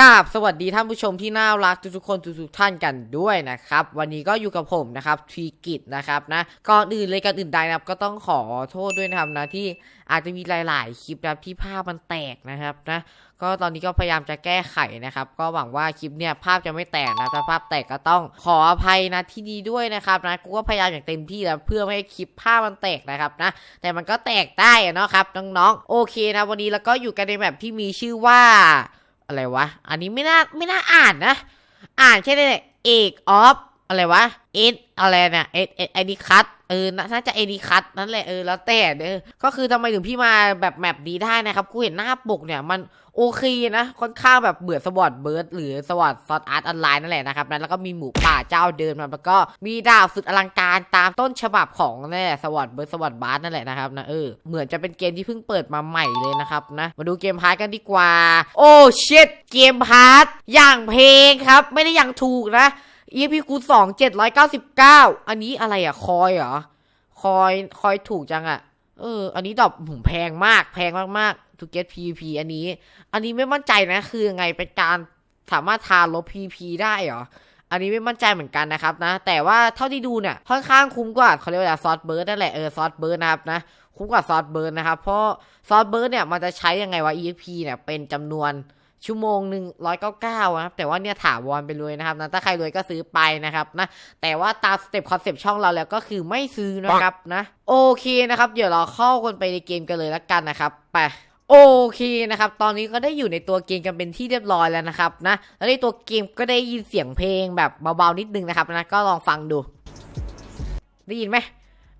กราบสวัสดีท่านผู้ชมที่น่ารักทุกๆคนทุกๆท่านกันด้วยนะครับ วันนี้ก็อยู่กับผมนะครับทีกิจนะครับนะก่อนอื่นเลยก่อนอื่นใดนะครับก็ต้องขอโทษด้วยนะครับนะที่อาจจะมีหลาย ๆ คลิปนะครับที่ภาพมันแตกนะครับนะก็ตอนนี้ก็พยายามจะแก้ไขนะครับ ก็หวังว่าคลิปเนี่ยภาพจะไม่แตกนะถ้าภาพแตกก็ต้องขออภัยนะที่นี้ด้วยนะครับนะกูก็พยายามอย่างเต็มที่แล้วเพื่อไม่ให้คลิปภาพมันแตกนะครับนะแต่มันก็แตกได้นะครับน้องๆโอเคนะวันนี้แล้วก็อยู่กันในแบบที่มีชื่อว่า อะไรวะ อันนี้ไม่น่าไม่น่าอ่านนะ อ่านแค่นี้เอกออฟ อะไรวะเอ็ดอะไรเนี่ยเอ็ดเอ็ดไอดีคัตเออน่าจะไอดีคัตนั่นแหละเออแล้วแต่เด้อก็คือทำไมถึงพี่มาแบบแมปนี้ได้นะครับกูเห็นหน้าปกเนี่ยมันโอเคนะค่อนข้างแบบเบื่อสวอตเบิร์ดหรือสวอตซอตอาร์ตออนไลน์นั่นแหละนะครับนะแล้วก็มีหมูป่าเจ้าเดินมาแล้วก็มีดาวสุดอลังการตามต้นฉบับของนั่นแหละสวอตเบิร์ดสวอตบาร์นั่นแหละนะครับนะเออเหมือนจะเป็นเกมที่เพิ่งเปิดมาใหม่เลยนะครับนะมาดูเกมพาร์ทกันดีกว่า โอ้ชิตเกมพาร์ทอย่างเพลงครับไม่ได้อย่างถูกนะ EP กูณสองเจ็ดร้อยเก้าสิบเก้าอันนี้อะไรอะคอยเหรอ คอย คอยถูกจังอะเออ อันนี้ดอกผมแพงมาก แพงมากๆ to get PVP อันนี้ อันนี้ไม่มั่นใจนะ คือยังไงเป็นการสามารถทานลบ PVP ได้เหรอ อันนี้ไม่มั่นใจเหมือนกันนะครับนะ แต่ว่าเท่าที่ดูเนี่ย ค่อนข้างคุ้มกว่าเขาเรียกว่าซอสเบิร์ดนั่นแหละ เออซอสเบิร์ดนะครับนะ คุ้มกว่าซอสเบิร์ดนะครับ เพราะซอสเบิร์ดเนี่ยมันจะใช้ยังไงวะ EXP เนี่ยเป็นจำนวน ชั่วโมงหนึ่งร้อยเก้าเก้านะครับแต่ว่าเนี่ยถาวรไปเลยนะครับนะถ้าใครรวยก็ซื้อไปนะครับนะแต่ว่าตามสเต็ปคอนเซปต์ช่องเราแล้วก็คือไม่ซื้อนะครับนะโอเคนะครับ เดี๋ยวเราเข้ากันไปในเกมกันเลยละกันนะครับไปโอเคนะครับ ตอนนี้ก็ได้อยู่ในตัวเกมกันเป็นที่เรียบร้อยแล้วนะครับนะแล้วในตัวเกมก็ได้ยินเสียงเพลงแบบเบาๆนิดนึงนะครับนะก็ลองฟังดู ได้ยินไหม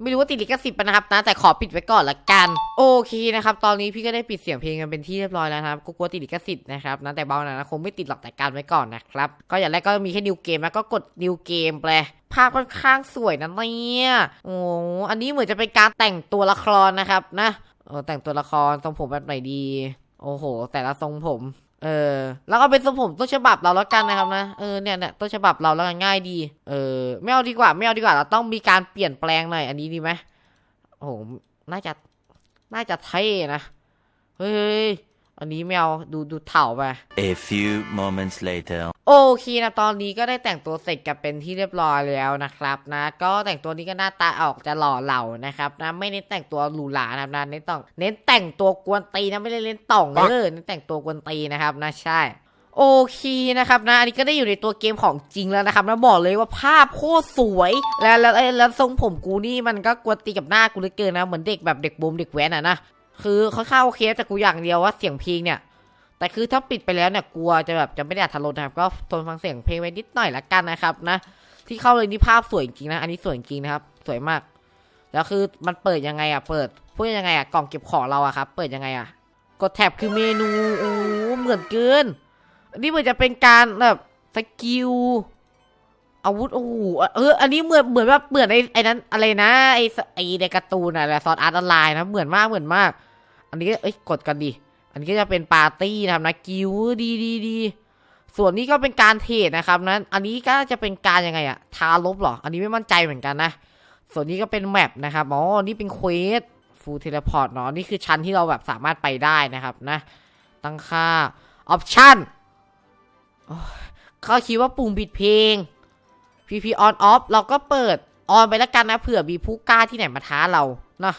ไม่รู้ว่าติดลิขสิทธิ์ปะนะครับนะแต่ขอปิดไว้ก่อนละกัน โอเคนะครับตอนนี้พี่ก็ได้ปิดเสียงเพลงกันเป็นที่เรียบร้อยแล้วนะครับกูกลัวติดลิขสิทธิ์นะครับนะแต่เบาหน่อยนะคงไม่ติดหรอกแต่การไว้ก่อนนะครับก็อย่างแรกก็มีแค่นิวเกมแล้วก็กดนิวเกมไปภาพค่อนข้างสวยนะเนี่ยโอ้อันนี้เหมือนจะเป็นการแต่งตัวละครนะครับนะแต่งตัวละครทรงผมแบบไหนดี โอ้โห แต่ละทรงผม เออ แล้วก็เป็นทรงผมต้นฉบับเราแล้วกันนะครับนะเออเนี่ยเนี่ยต้นฉบับเราแล้วกันง่ายดี เออไม่เอาดีกว่าไม่เอาดีกว่าเราต้องมีการเปลี่ยนแปลงหน่อยอันนี้ดีไหมโอ้โหน่าจะน่าจะเท่นะเฮ้ย อันนี้ไม่เอาดูดูเถ่าไป A few moments later. โอเคนะตอนนี้ก็ได้แต่งตัวเสร็จกันเป็นที่เรียบร้อยแล้วนะครับนะ ก็แต่งตัวนี้ก็หน้าตาออกจะหล่อเหล่านะครับนะไม่เน้นแต่งตัวหรูหรานะครับนะเน้นต้องเน้นแต่งตัวกวนตีนนะไม่ได้เน้นต่องเออเน้นแต่งตัวกวนตีนนะครับนะใช่โอเคนะครับนะอันนี้ก็ได้อยู่ในตัวเกมของจริงแล้วนะครับนะบอกเลยว่าภาพโคตรสวยแล้วแล้วแล้วแล้วทรงผมกูนี่มันก็กวนตีกับหน้ากูเหลือเกินนะเหมือนเด็กแบบเด็กบูมเด็กแว้นอะนะ คือค่อนข้างโอเคแต่กูอย่างเดียวว่าเสียงเพลงเนี่ย แต่คือถ้าปิดไปแล้วเนี่ยกลัวจะแบบจะไม่ได้อัธรสนะครับก็ทนฟังเสียงเพลงไว้นิดหน่อยละกันนะครับนะ ที่เข้าเลยนี่ภาพสวยจริงนะ อันนี้สวยจริงนะครับ สวยมาก แล้วคือมันเปิดยังไงอะเปิดพูดยังไงอะกล่องเก็บของเราอะครับ เปิดยังไงอะกดแท็บคือเมนูโอ้เหมือนเกินอันนี้เหมือนจะเป็นการแบบสกิล อาวุธโอ้โหเออ อันนี้เหมือนเหมือนแบบเหมือนไอ้ไอ้นั้นอะไรนะไอ้ไอ้ในการ์ตูนอะแหละซอสอาร์ตออนไลน์นะเหมือนมากเหมือนมาก อันนี้เอ้ยกดกันดิอันนี้ก็จะเป็นปาร์ตี้นะครับนะกิวดีดีดีส่วนนี้ก็เป็นการเทรดนะครับนั้น อันนี้ก็จะเป็นการยังไงอะทาลบหรอ อันนี้ไม่มั่นใจเหมือนกันนะ ส่วนนี้ก็เป็นแมปนะครับอ๋อนี่เป็นเควสฟูลเทเลพอร์ตเนาะนี่คือชั้นที่เราแบบสามารถไปได้นะครับนะ ตั้งค่าออปชั่นเขาคิดว่าปุ่มปิดเพลง PP on off เราก็เปิดออนไปแล้วกันนะเผื่อมีผู้กล้าที่ไหนมาท้าเราเนาะ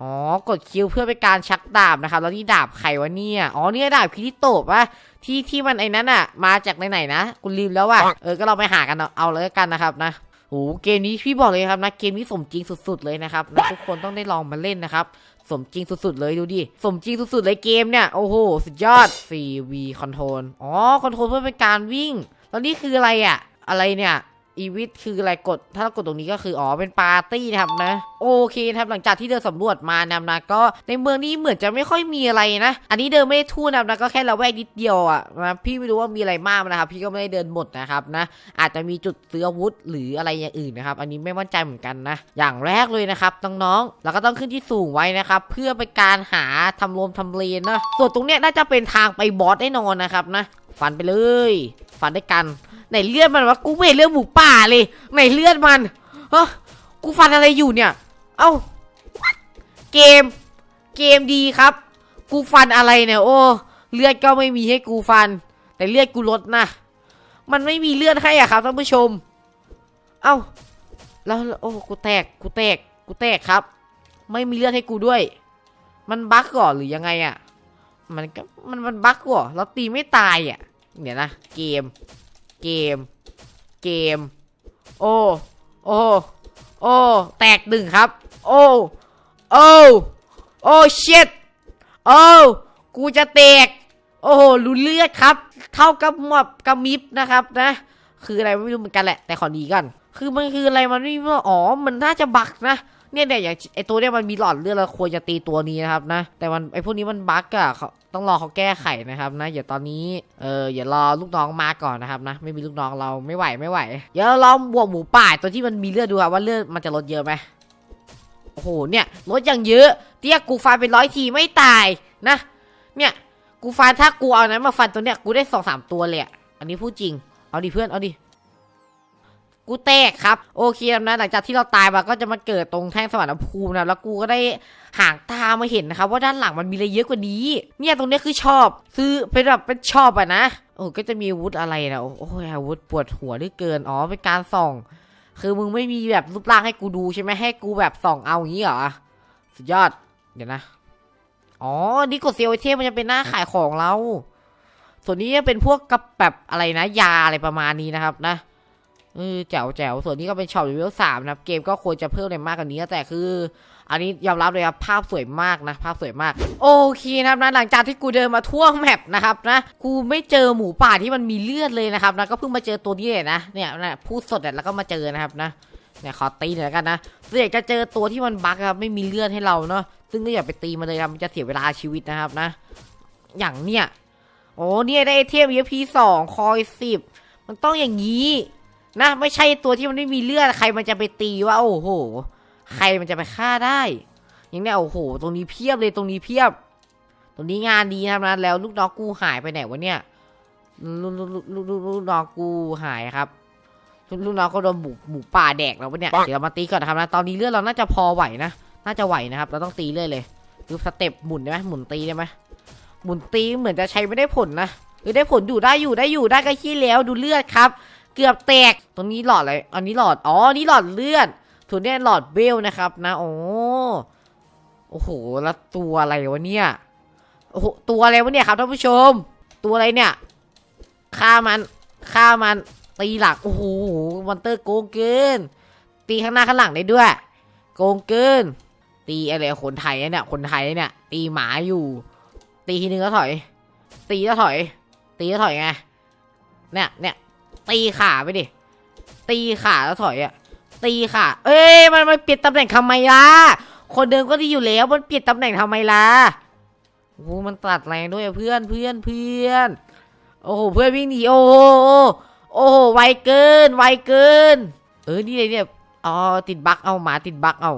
อ๋อ กดคิวเพื่อเป็นการชักดาบนะครับ แล้วนี่ดาบใครวะเนี่ย อ๋อเนี่ยดาบคิริโตะปะที่ที่มันไอ้นั้นอะมาจากไหนๆนะกูลืมแล้วว่ะเออก็เราไปหากันเอาเอาเลยกันนะครับนะโหเกมนี้พี่บอกเลยครับนะเกมนี้สมจริงสุด ๆ เลยนะครับนะทุกคนต้องได้ลองมาเล่นนะครับ สมจริงสุด ๆ เลยดูดิสมจริงสุด ๆ เลยเกมเนี่ยโอ้โหสุดยอด 4V control อ๋อคอนโทรลเพื่อเป็นการวิ่งแล้วนี่คืออะไรอะอะไรเนี่ย อีวิทคืออะไรกด ถ้ากดตรงนี้ก็คืออ๋อเป็นปาร์ตี้นะครับนะ โอเคนะครับหลังจากที่เดินสำรวจมานะครับนะก็ในเมืองนี้เหมือนจะไม่ค่อยมีอะไรนะ อันนี้เดินไม่ได้ทั่วนะครับนะก็แค่เราแวกนิดเดียวอะนะพี่ไม่รู้ว่ามีอะไรมากนะครับ พี่ก็ไม่ได้เดินหมดนะครับนะ อาจจะมีจุดซื้ออาวุธหรืออะไรอย่างอื่นนะครับ อันนี้ไม่มั่นใจเหมือนกันนะ อย่างแรกเลยนะครับน้องๆเราก็ต้องขึ้นที่สูงไว้นะครับ เพื่อเป็นการหาทำรวมทำเลนนะส่วนตรงเนี้ยน่าจะเป็นทางไปบอสแน่นอนนะครับนะ ฟันไปเลย ฟันด้วยกัน ไหนเลือดมันวะกูไม่เห็นเลือดหมูป่าเลยไหนเลือดมันเฮ้กูฟันอะไรอยู่เนี่ย เอ้าเกม เกมดีครับ กูฟันอะไรเนี่ยโอ้เลือดก็ไม่มีให้กูฟัน แต่เลือดกูลดนะ มันไม่มีเลือดให้อะครับท่านผู้ชม เอ้าแล้วแล้วโอ้กูแตกกูแตกกูแตกครับ ไม่มีเลือดให้กูด้วย มันบั๊กก่อนหรือยังไงอะ มันก็มันมันบั๊กก่อเราตีไม่ตายอะเดี๋ยวนะเกม เกม เกม โอ้ โอ้ โอ้ แตกหนึ่งครับ โอ้ โอ้ โอ้เช็ดโอ้กูจะแตก โอ้โหรู้เลือดครับ เท่ากับหมอบกับมิบนะครับนะ คืออะไรไม่รู้เหมือนกันแหละ แต่ขอดีกัน คือมันคืออะไรมันไม่รู้อ๋อ มันน่าจะบักนะ เนี่ยเนี่ยอย่างไอตัวเนี่ยมันมีหลอดเลือดเราควรจะตีตัวนี้นะครับนะ แต่มันไอพวกนี้มันบักอะเขาต้องรอเขาแก้ไขนะครับนะอย่าตอนนี้เอออย่ารอลูกน้องมาก่อนนะครับนะ ไม่มีลูกน้องเราไม่ไหวไม่ไหวเดี๋ยวเราลองบวกหมูป่าตัวที่มันมีเลือดดูครับว่าเลือดมันจะลดเยอะไหมโอ้โหเนี่ยลดอย่างเยอะเตี้ยกูฟันเป็นร้อยทีไม่ตายนะ เนี่ยกูฟันถ้ากูเอานั้นมาฟันตัวเนี้ยกูได้สองสามตัวเลยอะอันนี้พูดจริง เอาดิเพื่อนเอาดิ กูแตกครับโอเคนะหลังจากที่เราตายมาก็จะมาเกิดตรงแท่งสวรรค์ภูมินะแล้วกูก็ได้ห่างตามาเห็นนะครับว่าด้านหลังมันมีอะไรเยอะกว่านี้ เนี่ยตรงนี้คือชอบ ซื้อเป็นแบบเป็นชอบอะนะโอ้ก็จะมีอาวุธอะไรนะโอ้ยอาวุธปวดหัวเหลือเกินอ๋อเป็นการส่อง คือมึงไม่มีแบบรูปร่างให้กูดูใช่ไหมให้กูแบบส่องเอาอย่างนี้เหรอสุดยอดเดี๋ยวนะอ๋อนี่กดเซลล์ไอเทมมันจะเป็นหน้าขายของเรา ส่วนนี้จะเป็นพวกกับแบบอะไรนะ ยาอะไรประมาณนี้นะครับนะ เออแจ๋วแจ๋วส่วนนี้ก็เป็นช็อปเลเวลสามนะครับ เกมก็ควรจะเพิ่มอะไรมากกว่านี้ แต่คือ อันนี้ยอมรับเลยครับภาพสวยมากนะ ภาพสวยมาก โอเคนะครับนะหลังจากที่กูเดินมาทั่วแมปนะครับนะกูไม่เจอหมูป่าที่มันมีเลือดเลยนะครับนะก็เพิ่งมาเจอตัวนี้เลยนะเนี่ยนะพูดสดแล้วก็มาเจอนะครับนะเนี่ยขอตีหน่อยวกันนะส่วนใหญ่จะเจอตัวที่มันบั๊กครับไม่มีเลือดให้เราเนาะซึ่งก็อย่าไปตีมันเลยครับมันจะเสียเวลาชีวิตนะครับนะ อย่างเนี้ยโอ้เนี่ยได้ไอเทมเยพีสองคอยสิบมันต้องอย่างนี้ นะไม่ใช่ตัวที่มันไม่มีเลือดใครมันจะไปตีว่าโอ้โห ใครมันจะไปฆ่าได้อย่างเนี้ยโอ้โห ตรงนี้เพียบเลยตรงนี้เพียบ ตรงนี้งานดีนะครับนะแล้วลูกน้องกูหายไปไหนวะเนี่ยลูกลูกลูกลูกลูกลูกน้องกูหายครับลูกน้องก็โดนหมูหมูป่าแดกแล้วปะเนี่ยเดี๋ยวเรามาตีก่อนนะครับนะตอนนี้เลือดเราน่าจะพอไหวนะน่าจะไหวนะครับ เราต้องตีเรื่อยเลยดูสเต็ปหมุนได้ไหมหมุนตีได้ไหมหมุนตีเหมือนจะใช้ไม่ได้ผลนะหรือได้ผลอยู่ได้อยู่ได้อยู่ได้ก็ขี้แล้วดูเลือดครับ เกือบแตก ตรงนี้หลอดอะไร อันนี้หลอด อ๋อ นี่หลอดเลือดส่วนนี้หลอดเบลนะครับนะ โอ้ โอ้โห แล้วตัวอะไรวะเนี่ย โอ้โห ตัวอะไรวะเนี่ยครับท่านผู้ชม ตัวอะไรเนี่ย ฆ่ามัน ฆ่ามัน ตีหลัง โอ้โห มอนเตอร์โกงเกิน ตีข้างหน้าข้างหลังได้ด้วย โกงเกิน ตีอะไรคนไทยเนี่ย คนไทยเนี่ย ตีหมาอยู่ ตีทีนึงก็ถอย ตีแล้วถอย ตีแล้วถอยไง เนี่ยเนี่ย ตีขาไปดิ ตีขาแล้วถอยอะ ตีขา เอ้ย มันมันเปลี่ยนตำแหน่งทำไมล่ะ คนเดิมก็ดีอยู่แล้ว มันเปลี่ยนตำแหน่งทำไมล่ะโอ้มันตัดแรงด้วยเพื่อนเพื่อนเพื่อน โอ้โห เพื่อนวิ่งหนี โอ้โห โอ้โห ไวเกิน ไวเกิน เออ นี่เลยเนี่ย อ๋อ ติดบั๊กเอา หมาติดบั๊กเอา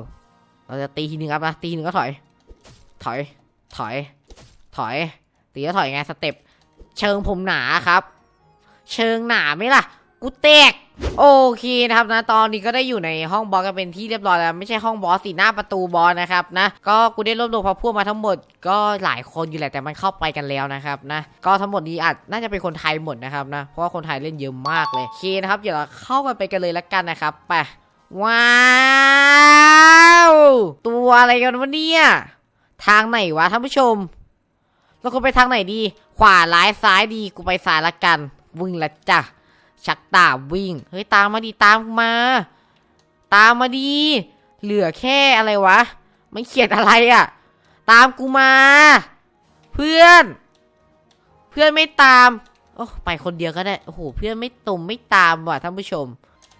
เราจะตีทีนึงครับนะ ตีทีนึงก็ถอย ถอย ถอย ถอย ตีแล้วถอยไง สเต็ป เชิงผมหนาครับ เชิงหนาไหมล่ะ กูแตก โอเคนะครับนะตอนนี้ก็ได้อยู่ในห้องบอสกันเป็นที่เรียบร้อยแล้วไม่ใช่ห้องบอสสีหน้าประตูบอสนะครับนะก็กูได้รวบรวมพพวกมาทั้งหมดก็หลายคนอยู่แหละแต่มันเข้าไปกันแล้วนะครับนะก็ทั้งหมดนี้อาจน่าจะเป็นคนไทยหมดนะครับนะเพราะว่าคนไทยเล่นเยอะมากเลยโอเคนะครับเดี๋ยวเราเข้ากันไปกันเลยละกันนะครับไปว้าวตัวอะไรกันวะเนี่ยทางไหนวะท่านผู้ชมเราควรไปทางไหนดี ขวาร้ายซ้ายดีกูไปซ้ายละกัน วิ่งละจ้ะชักตาวิ่ง เฮ้ยตามมาดีตามมา ตามมาดี เหลือแค่อะไรวะ ไมันเขียนอะไรอะ่ะ ตามกูมา เพื่อน เพื่อนไม่ตาม โอ้ไปคนเดียวก็ได้ โอ้โห เพื่อนไม่ตุ่มไม่ตามว่ะท่านผู้ชม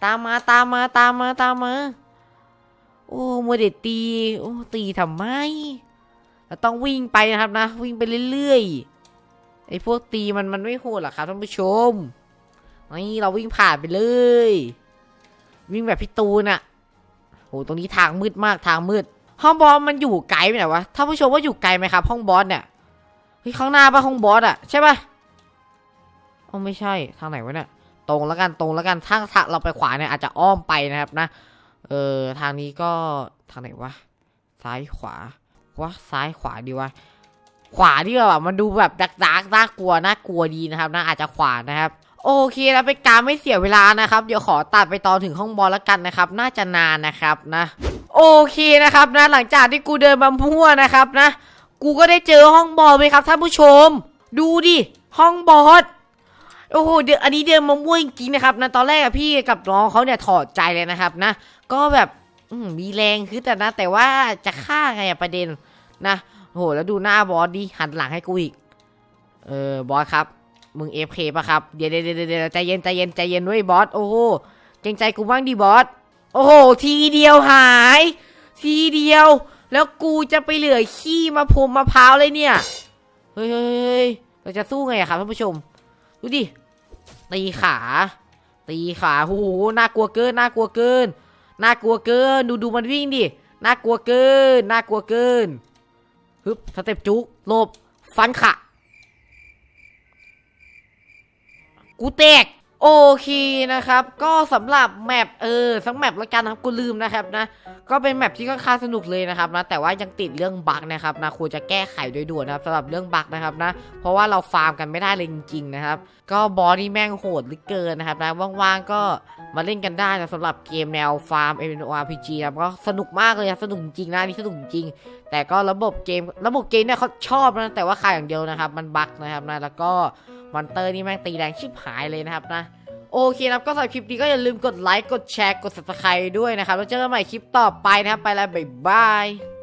ตามมาตามมาตามมาตามมา โอ้มัวเด็ดตี โอ้ตีทำไมเราต้องวิ่งไปนะครับนะ วิ่งไปเรื่อยๆ ไอ้พวกตีมันมันไม่โหดหรอกครับท่านผู้ชมนี่เราวิ่งผ่านไปเลย วิ่งแบบพี่ตูนอะโหตรงนี้ทางมืดมากทางมืด ห้องบอสมันอยู่ไกลไปไหนวะท่านผู้ชมว่าอยู่ไกลไหมครับ ห้องบอสเนี่ยเฮ้ยข้างหน้าปะห้องบอสอะใช่ปะอ๋อไม่ใช่ทางไหนวะเนี่ยตรงแล้วกันตรงแล้วกันถ้าถ้าเราไปขวาเนี่ยอาจจะอ้อมไปนะครับนะ เออทางนี้ก็ทางไหนวะซ้ายขวาว่าซ้ายขวาดีวะ ขวาที่แบบมันดูแบบดักดักน่ากลัวน่ากลัวดีนะครับนะอาจจะขวานะครับโอเคแล้วเป็นการไม่เสียเวลานะครับเดี๋ยวขอตัดไปตอนถึงห้องบอลแล้วกันนะครับ น่าจะนานนะครับนะโอเคนะครับนะหลังจากที่กูเดินมามั่วนะครับนะ กูก็ได้เจอห้องบอลไหมครับท่านผู้ชม ดูดิห้องบอลโอ้โหเดี๋ยวอันนี้เดินมามั่วจริงๆนะครับนะตอนแรกอะพี่กับน้องเขาเนี่ยถอดใจเลยนะครับนะ ก็แบบอืมีแรงคือแต่นะ แต่ว่าจะฆ่าไงอะประเด็นนะ โหแล้วดูหน้าบอสดิหันหลังให้กูอีก เออบอสครับ มึงเอฟเคปะครับ เดี๋ยวเดี๋ยวเดี๋ยวใจเย็นใจเย็นใจเย็นเว้ยบอส โอ้โหเกรงใจกูบ้างดิบอส โอ้โห ทีเดียวหาย ทีเดียว แล้วกูจะไปเหลือขี้มาพรมมะพร้าวเลยเนี่ย เฮ้ยเราจะสู้ไงครับท่านผู้ชม ดูดิ ตีขา ตีขาโอ้โหน่ากลัวเกิน น่ากลัวเกิน น่ากลัวเกิน ดูดูมันวิ่งดิ น่ากลัวเกิน น่ากลัวเกิน ฮึบสเต็ปจุกโลบฟันขะ กูแตก โอเคนะครับ ก็สำหรับแมปเออสักแมปละกันนะครับกูลืมนะครับนะ ก็เป็นแมปที่ค่อนข้างสนุกเลยนะครับนะแต่ว่ายังติดเรื่องบั๊กนะครับนะควรจะแก้ไขโดยด่วนนะครับสำหรับเรื่องบั๊กนะครับนะ เพราะว่าเราฟาร์มกันไม่ได้เลยจริงๆนะครับ ก็บอสนี่แม่งโหดหลือเกินนะครับนะว่างๆก็มาเล่นกันได้นะสำหรับเกมแนวฟาร์ม MMORPG นะครับก็สนุกมากเลยนะสนุกจริงนะนนี่สนุกจริง แต่ก็ระบบเกมระบบเกมเนี่ยเขาชอบนะแต่ว่าขายอย่างเดียวนะครับ มันบั๊กนะครับนะแล้วก็ มอนเตอร์นี่แม่งตีแรงชิบหายเลยนะครับนะโอเคนะครับก็สำหรับคลิปนี้ก็อย่าลืมกดไลค์กดแชร์กด subscribe ด้วยนะครับแล้วเจอกันใหม่คลิปต่อไปนะครับไปแล้วบ๊ายบาย